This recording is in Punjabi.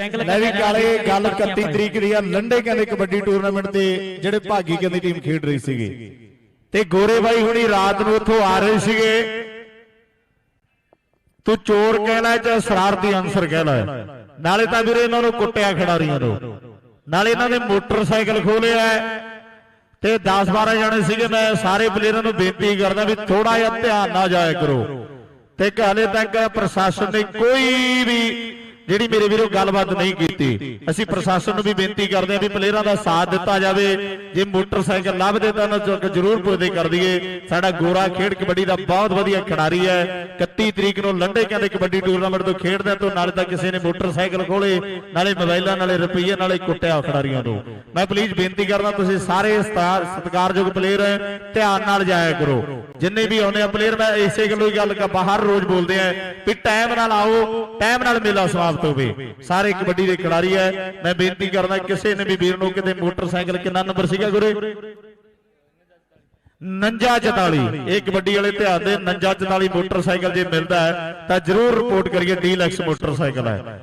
ਲੈ ਵੀ ਕਾਲੇ ਗੱਲ 31 ਤਰੀਕ ਦੀ ਆ ਲੰਡੇ ਕਹਿੰਦੇ ਕਬੱਡੀ ਟੂਰਨਾਮੈਂਟ ਤੇ ਜਿਹੜੇ ਭਾਗੀ ਕਹਿੰਦੀ ਟੀਮ ਖੇਡ ਰਹੀ ਸੀਗੀ। ਤੇ ਗੋਰੇ ਬਾਈ ਹੁਣੀ ਰਾਤ ਨੂੰ ਉੱਥੋਂ ਆ ਰਹੇ ਸੀਗੇ। ਤੂੰ ਚੋਰ ਕਹਿ ਲੈ ਚਾਹੇ ਸ਼ਰਾਰਤੀ ਅਨਸਰ ਕਹਿ ਲੈ ਨਾਲੇ ਤਾਂ ਵੀਰੇ ਇਹਨਾਂ ਨੂੰ ਕੁੱਟਿਆ ਖਿਡਾਰੀਆਂ ਨੂੰ। ਨਾਲੇ ਇਹਨਾਂ ਨੇ ਮੋਟਰਸਾਈਕਲ ਖੋਲਿਆ ਤੇ 10 12 ਜਣੇ ਸੀਗੇ ਮੈਂ ਸਾਰੇ ਪਲੇਅਰਾਂ ਨੂੰ ਬੇਨਤੀ ਕਰਦਾ ਵੀ ਥੋੜਾ ਜਿਹਾ ਧਿਆਨ ਨਾਲ ਜਾਇਆ ਕਰੋ। ਤੇ ਹਾਲੇ ਤੱਕ ਪ੍ਰਸ਼ਾਸਨ ਨੇ ਕੋਈ ਵੀ ਜਿਹੜੀ ਮੇਰੇ ਵੀਰੋ ਗੱਲਬਾਤ ਨਹੀਂ ਕੀਤੀ, ਅਸੀਂ ਪ੍ਰਸ਼ਾਸਨ ਨੂੰ ਵੀ ਬੇਨਤੀ ਕਰਦੇ ਹਾਂ ਵੀ ਪਲੇਅਰਾਂ ਦਾ ਸਾਥ ਦਿੱਤਾ ਜਾਵੇ, ਜੇ ਮੋਟਰਸਾਈਕਲ ਲੱਭਦੇ ਤਾਂ ਉਹਨਾਂ ਚੋਂ ਜ਼ਰੂਰ ਪੁੱਛਦੇ ਕਰ ਦਈਏ, ਸਾਡਾ ਗੋਰਾ ਖੇਡ ਕਬੱਡੀ ਦਾ ਬਹੁਤ ਵਧੀਆ ਖਿਡਾਰੀ ਹੈ 31 ਤਰੀਕ ਨੂੰ ਲੰਡੇ ਕਹਿੰਦੇ ਕਬੱਡੀ ਟੂਰਨਾਮੈਂਟ ਤੋਂ ਖੇਡਦਾ ਤੋਂ ਨਾਲੇ ਤਾਂ ਕਿਸੇ ਨੇ ਮੋਟਰਸਾਈਕਲ ਖੋਲੇ, ਨਾਲੇ ਮੋਬਾਈਲਾਂ, ਨਾਲੇ ਰੁਪਈਏ, ਨਾਲੇ ਕੁੱਟਿਆ ਖਿਡਾਰੀਆਂ ਨੂੰ ਮੈਂ ਪਲੀਜ਼ ਬੇਨਤੀ ਕਰਦਾ, ਤੁਸੀਂ ਸਾਰੇ ਸਤਿਕਾਰ- ਸਤਿਕਾਰਯੋਗ ਪਲੇਅਰ ਹੈ, ਧਿਆਨ ਨਾਲ ਜਾਇਆ ਕਰੋ। ਜਿੰਨੇ ਵੀ ਆਉਂਦੇ ਆ ਪਲੇਅਰ ਮੈਂ ਇਸੇ ਗੱਲੋਂ ਹੀ ਗੱਲ ਕਰ ਬਾਹਰ ਰੋਜ਼ ਬੋਲਦੇ ਆ ਵੀ ਟਾਈਮ ਨਾਲ ਆਓ ਟਾਈਮ ਨਾਲ ਮੇਲਾ ਸਮਾਪਤ ਹੋਵੇ ਸਾਰੇ ਕਬੱਡੀ ਦੇ ਖਿਡਾਰੀ ਹੈ। ਮੈਂ ਬੇਨਤੀ ਕਰਦਾ ਕਿਸੇ ਨੇ ਵੀ ਵੀਰ ਨੂੰ ਕਿਤੇ ਮੋਟਰਸਾਈਕਲ ਕਿੰਨਾ ਨੰਬਰ ਸੀਗਾ ਗੁਰੇ? 4944 ਇਹ ਕਬੱਡੀ ਵਾਲੇ ਧਿਆਨ ਦੇ 4944 ਮੋਟਰਸਾਈਕਲ ਜੇ ਮਿਲਦਾ ਹੈ, ਤਾਂ ਜਰੂਰ ਰਿਪੋਰਟ ਕਰੀਏ ਡੀਲੈਕਸ ਮੋਟਰਸਾਈਕਲ ਹੈ।